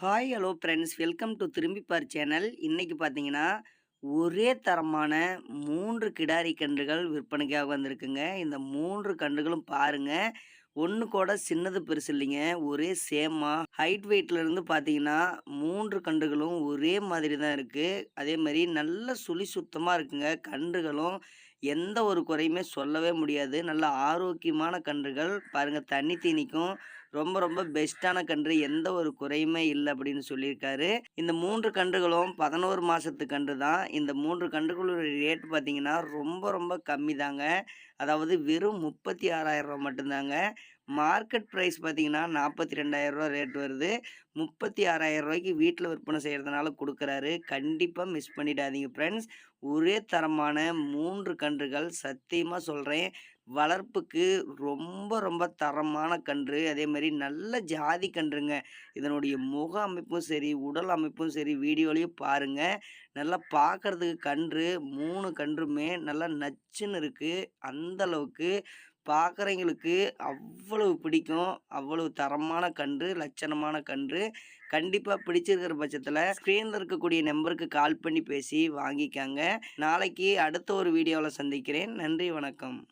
Hi hello friends welcome to Thirumbipaar channel இன்றைக்கி பார்த்தீங்கன்னா ஒரே தரமான மூன்று கிடாரி கன்றுகள் விற்பனைக்காக வந்திருக்குங்க. இந்த மூன்று கன்றுகளும் பாருங்க. ஒன்று கூட சின்னது பெருசு இல்லைங்க. ஒரே சேமாக ஹைட் வெயிட்லேருந்து பார்த்தீங்கன்னா மூன்று கன்றுகளும் ஒரே மாதிரி தான் இருக்குது அதே மாதிரி நல்ல சுழி சுத்தமாக இருக்குங்க. கன்றுகளும் எந்த ஒரு குறையுமே சொல்லவே முடியாது. நல்ல ஆரோக்கியமான கன்றுகள். பாருங்கள் தண்ணி தீனிக்கும். ரொம்ப ரொம்ப பெஸ்ட்டான கன்று. எந்த ஒரு குறையுமே இல்லை அப்படின்னு சொல்லியிருக்காரு. இந்த மூன்று கன்றுகளும் பதினோரு மாதத்து கன்று தான். இந்த மூன்று கன்றுகளோட ரேட் பார்த்தீங்கன்னா ரொம்ப ரொம்ப கம்மி தாங்க அதாவது வெறும் முப்பத்தி ஆறாயிரம் ரூபா மட்டும்தாங்க. மார்க்கெட் ப்ரைஸ் பார்த்தீங்கன்னா நாற்பத்தி ரெண்டாயிரரூவா ரேட் வருது. முப்பத்தி ஆறாயிரம் ரூபாய்க்கு வீட்டில் விற்பனை செய்கிறதுனால கொடுக்குறாரு. கண்டிப்பாக மிஸ் பண்ணிடாதீங்க ஃப்ரெண்ட்ஸ் ஒரே தரமான மூன்று கன்றுகள் சத்தியமாக சொல்கிறேன் வளர்ப்புக்கு ரொம்ப ரொம்ப தரமான கன்று. அதே மாதிரி நல்ல ஜாதி கன்றுங்க. இதனுடைய முக அமைப்பும் சரி உடல் அமைப்பும் சரி வீடியோலையும் பாருங்கள் நல்லா பார்க்குறதுக்கு கன்று மூணு கன்றுமே நல்லா நச்சுன்னு இருக்குது அந்தளவுக்கு பார்க்குறவங்களுக்கு அவ்வளவு பிடிக்கும். அவ்வளவு தரமான கன்று லட்சணமான கன்று. கண்டிப்பாக பிடிச்சிருக்கிற பட்சத்தில் ஸ்க்ரீனில் இருக்கக்கூடிய நம்பருக்கு கால் பண்ணி பேசி வாங்கிக்காங்க. நாளைக்கு அடுத்த ஒரு வீடியோவில் சந்திக்கிறேன். நன்றி வணக்கம்.